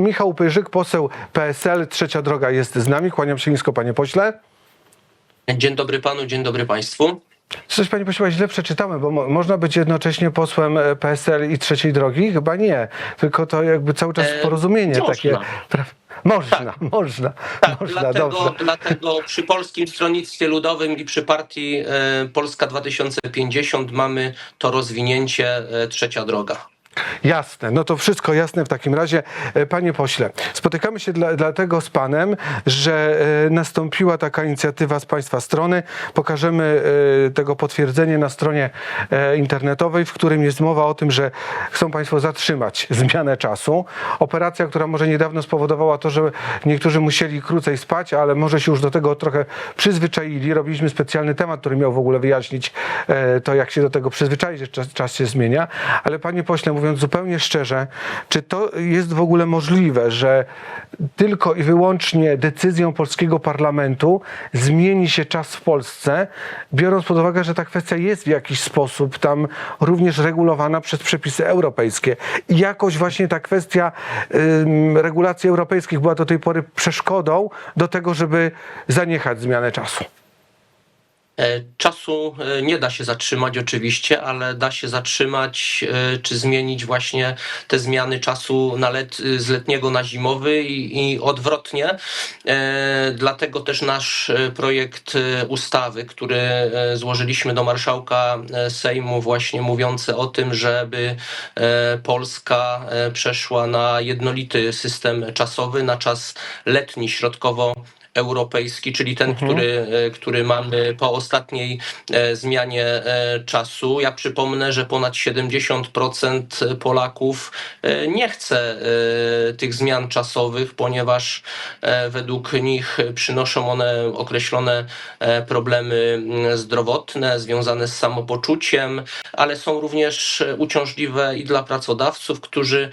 Michał Pyrzyk, poseł PSL, Trzecia Droga jest z nami. Kłaniam się nisko, panie pośle. Dzień dobry panu, dzień dobry państwu. Coś, panie pośle, źle przeczytałem, bo mo- można być jednocześnie posłem e, PSL i Trzeciej Drogi? Chyba nie, tylko to jakby cały czas E, porozumienie takie. Można, można, Tak, można, dlatego, dobrze. dlatego przy Polskim Stronnictwie Ludowym i przy partii e, Polska 2050 mamy to rozwinięcie trzecia droga. Jasne, no to wszystko jasne w takim razie. E, Panie pośle, spotykamy się dla, dlatego z panem, że e, nastąpiła taka inicjatywa z państwa strony. Pokażemy e, tego potwierdzenie na stronie internetowej, w którym jest mowa o tym, że chcą państwo zatrzymać zmianę czasu. Operacja, która może niedawno spowodowała to, że niektórzy musieli krócej spać, ale może się już do tego trochę przyzwyczaili. Robiliśmy specjalny temat, który miał w ogóle wyjaśnić to, jak się do tego przyzwyczaić, że czas, czas się zmienia. Ale panie pośle, mówiąc zupełnie szczerze, czy to jest w ogóle możliwe, że tylko i wyłącznie decyzją polskiego parlamentu zmieni się czas w Polsce, biorąc pod uwagę, że ta kwestia jest w jakiś sposób tam również regulowana przez przepisy europejskie. I jakoś właśnie ta kwestia regulacji europejskich była do tej pory przeszkodą do tego, żeby zaniechać zmianę czasu. E, Czasu e, nie da się zatrzymać oczywiście, ale da się zatrzymać e, czy zmienić właśnie te zmiany czasu na let, z letniego na zimowy i, i odwrotnie. Dlatego też nasz projekt ustawy, który złożyliśmy do marszałka Sejmu właśnie mówiący o tym, żeby Polska przeszła na jednolity system czasowy, na czas letni środkowo europejski, czyli ten, który, e, który mamy po ostatniej e, zmianie e, czasu. Ja przypomnę, że ponad 70% Polaków nie chce tych zmian czasowych, ponieważ według nich przynoszą one określone problemy mm, zdrowotne związane z samopoczuciem, ale są również uciążliwe i dla pracodawców, którzy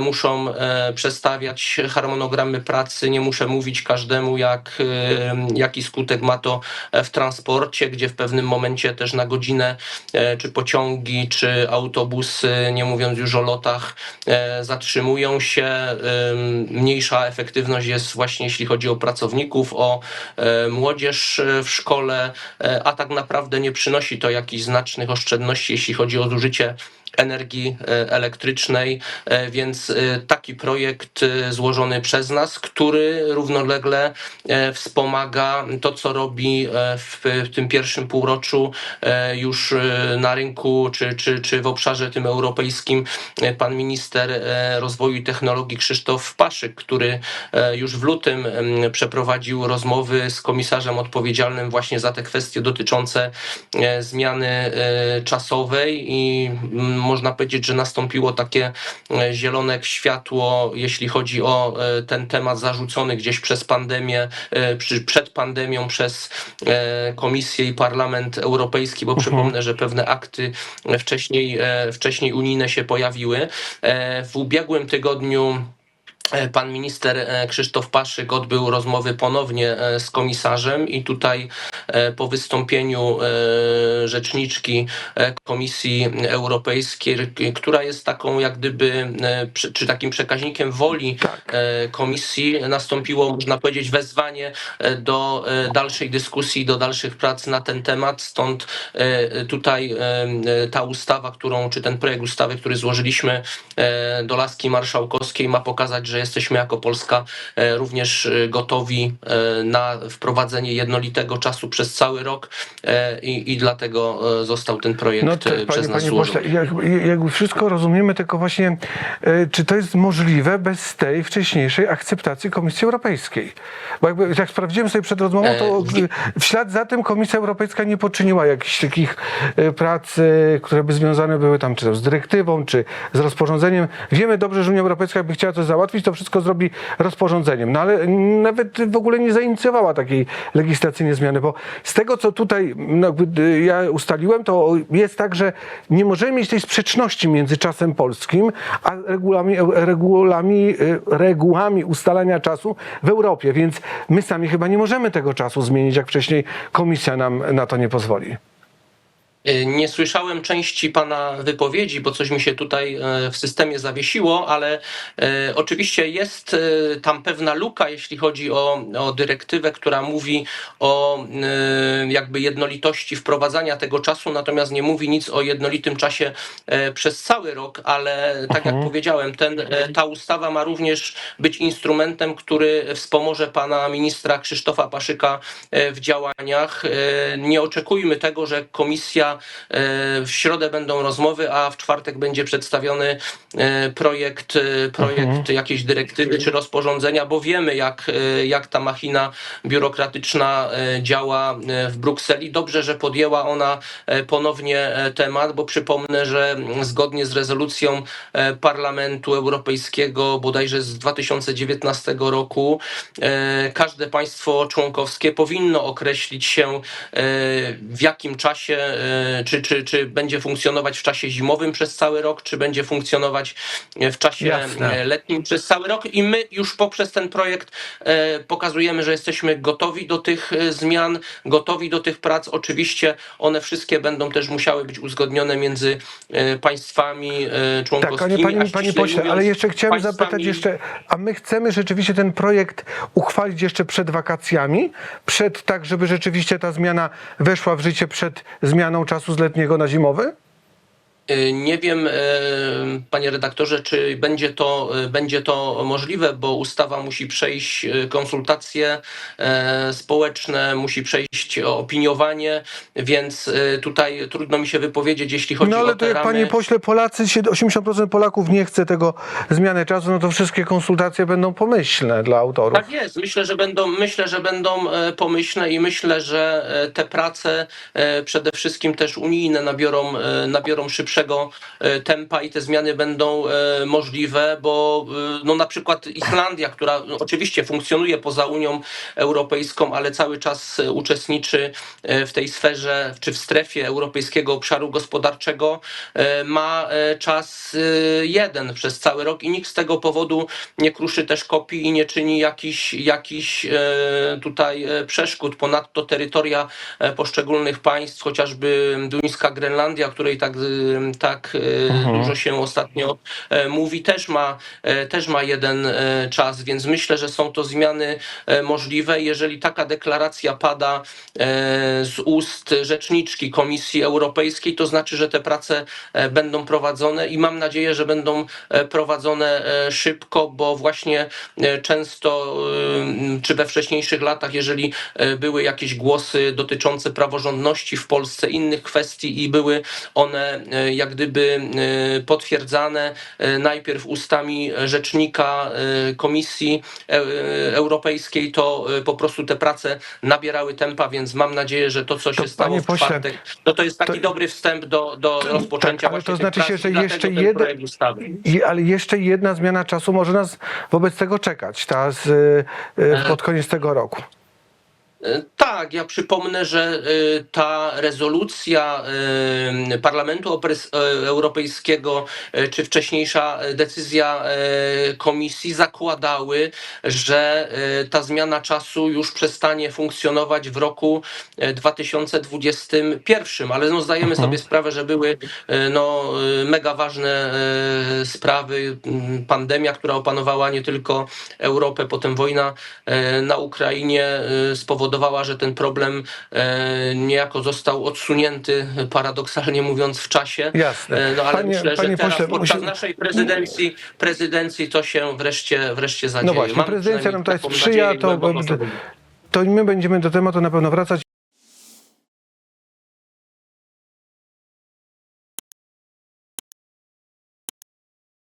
muszą przestawiać harmonogramy pracy. Nie muszę mówić każdemu, jak, e, jaki skutek ma to e, w transporcie, gdzie w pewnym momencie też na godzinę e, czy pociągi, czy autobusy, nie mówiąc już o lotach, e, zatrzymują się. Mniejsza efektywność jest właśnie jeśli chodzi o pracowników, o młodzież w szkole, a tak naprawdę nie przynosi to jakichś znacznych oszczędności, jeśli chodzi o zużycie energii e, elektrycznej, e, więc e, taki projekt złożony przez nas, który równolegle wspomaga to, co robi w tym pierwszym półroczu już na rynku czy, czy, czy w obszarze tym europejskim pan minister rozwoju i technologii Krzysztof Paszyk, który już w lutym przeprowadził rozmowy z komisarzem odpowiedzialnym właśnie za te kwestie dotyczące zmiany czasowej i można powiedzieć, że nastąpiło takie e, zielone światło, jeśli chodzi o e, ten temat zarzucony gdzieś przez pandemię, e, przed pandemią przez Komisję i Parlament Europejski, bo przypomnę, że pewne akty wcześniej, wcześniej unijne się pojawiły. W ubiegłym tygodniu Pan minister e, Krzysztof Paszyk odbył rozmowy ponownie e, z komisarzem i tutaj e, po wystąpieniu e, rzeczniczki e, Komisji Europejskiej, która jest taką jak gdyby, e, czy takim przekaźnikiem woli e, Komisji, nastąpiło, można powiedzieć, wezwanie e, do e, dalszej dyskusji, do dalszych prac na ten temat. Stąd e, tutaj e, e, ta ustawa, którą, czy ten projekt ustawy, który złożyliśmy e, do laski marszałkowskiej, ma pokazać, że jesteśmy jako Polska e, również e, gotowi e, na wprowadzenie jednolitego czasu przez cały rok i, i dlatego został ten projekt No e, tak, przez panie, nas panie złożony. pośle, jak, jak wszystko rozumiemy, tylko właśnie czy to jest możliwe bez tej wcześniejszej akceptacji Komisji Europejskiej? Bo jakby jak sprawdziłem sobie przed rozmową, to w ślad za tym Komisja Europejska nie poczyniła jakichś takich prac, które by związane były tam czy to z dyrektywą, czy z rozporządzeniem. Wiemy dobrze, że Unia Europejska jakby chciała coś załatwić, to wszystko zrobi rozporządzeniem. No ale nawet w ogóle nie zainicjowała takiej legislacyjnej zmiany, bo z tego, co tutaj no, y, ja ustaliłem, to jest tak, że nie możemy mieć tej sprzeczności między czasem polskim, a regułami, regułami, y, regułami ustalania czasu w Europie, więc my sami chyba nie możemy tego czasu zmienić, jak wcześniej komisja nam na to nie pozwoli. Y, Nie słyszałem części pana wypowiedzi, bo coś mi się tutaj e, w systemie zawiesiło, ale e, oczywiście jest e, tam pewna luka, jeśli chodzi o, o dyrektywę, która mówi o e, jakby jednolitości wprowadzania tego czasu, natomiast nie mówi nic o jednolitym czasie e, przez cały rok, ale tak jak powiedziałem, ten, e, ta ustawa ma również być instrumentem, który wspomoże pana ministra Krzysztofa Paszyka e, w działaniach. E, Nie oczekujmy tego, że komisja e, w środę będą rozmowy, a w czwartek będzie przedstawiony e, projekt, e, projekt jakiejś dyrektywy czy rozporządzenia, bo wiemy, jak, jak ta machina biurokratyczna działa w Brukseli. Dobrze, że podjęła ona ponownie temat, bo przypomnę, że zgodnie z rezolucją Parlamentu Europejskiego bodajże z 2019 roku każde państwo członkowskie powinno określić się w jakim czasie, czy, czy, czy będzie funkcjonować w czasie zimowym przez cały rok, czy będzie funkcjonować w czasie Jasne. e, letnim przez cały rok i my już poprzez ten projekt e, pokazujemy, że jesteśmy gotowi do tych e, zmian, gotowi do tych prac. Oczywiście one wszystkie będą też musiały być uzgodnione między e, państwami e, Tak, członkowskimi. panie, panie, pośle, mówiąc, ale jeszcze chciałem państwami- zapytać jeszcze, a my chcemy rzeczywiście ten projekt uchwalić jeszcze przed wakacjami, przed tak, żeby rzeczywiście ta zmiana weszła w życie przed zmianą czasu z letniego na zimowy? Y, Nie wiem, e, panie redaktorze, czy będzie to, e, będzie to możliwe, bo ustawa musi przejść konsultacje społeczne, musi przejść opiniowanie, więc tutaj trudno mi się wypowiedzieć, jeśli chodzi No o ale te to jak ramy. panie pośle, Polacy, się- 80% Polaków nie chce tego zmiany czasu, no to wszystkie konsultacje będą pomyślne dla autorów. Tak jest. Myślę, że będą, myślę, że będą e, pomyślne i myślę, że e, te prace e, przede wszystkim też unijne nabiorą, nabiorą szybszego e, tempa i te zmiany będą e, możliwe, bo e, no na przykład Islandia, która oczywiście funkcjonuje poza Unią Europejską, ale cały czas uczestniczy w tej sferze czy w strefie Europejskiego Obszaru Gospodarczego, ma czas jeden przez cały rok i nikt z tego powodu nie kruszy też kopii i nie czyni jakichś e, tutaj przeszkód. Ponadto terytoria poszczególnych państw, chociażby Duńska Grenlandia, której tak, tak e, dużo się ostatnio e, mówi, też ma, e, też ma jeden czas, więc myślę, że są to zmiany możliwe. Jeżeli taka deklaracja pada z ust rzeczniczki Komisji Europejskiej, to znaczy, że te prace będą prowadzone i mam nadzieję, że będą prowadzone szybko, bo właśnie często, czy we wcześniejszych latach, jeżeli e, były jakieś głosy dotyczące praworządności w Polsce, innych kwestii i były one e, jak gdyby e, potwierdzane najpierw ustami rzecznika Komisji Europejskiej, to po prostu te prace nabierały tempa, więc mam nadzieję, że to, co się stało panie w pośle, czwartek, no to jest taki to- dobry wstęp do, do rozpoczęcia ale właśnie to znaczy się, że jeszcze jeden- ale jeszcze jedna zmiana czasu. Może nas wobec tego czekać, ta z, pod koniec tego roku. E, Tak, ja przypomnę, że e, ta rezolucja e, Parlamentu Europejskiego, czy wcześniejsza decyzja Komisji zakładały, że ta zmiana czasu już przestanie funkcjonować w roku e, 2021, ale no zdajemy sobie sprawę, że były no, mega ważne sprawy, pandemia, która opanowała nie tylko Europę, potem wojna na Ukrainie e, spowodowała, że ten problem e, niejako został odsunięty, paradoksalnie mówiąc, w czasie. Jasne. E, No ale Panie- myślę, panie że teraz pośle, podczas musi- naszej prezydencji, prezydencji to się wreszcie, wreszcie zadzieje. No właśnie, Mam prezydencja nam tutaj sprzyja, nadzieję to, to my będziemy do tematu na pewno wracać.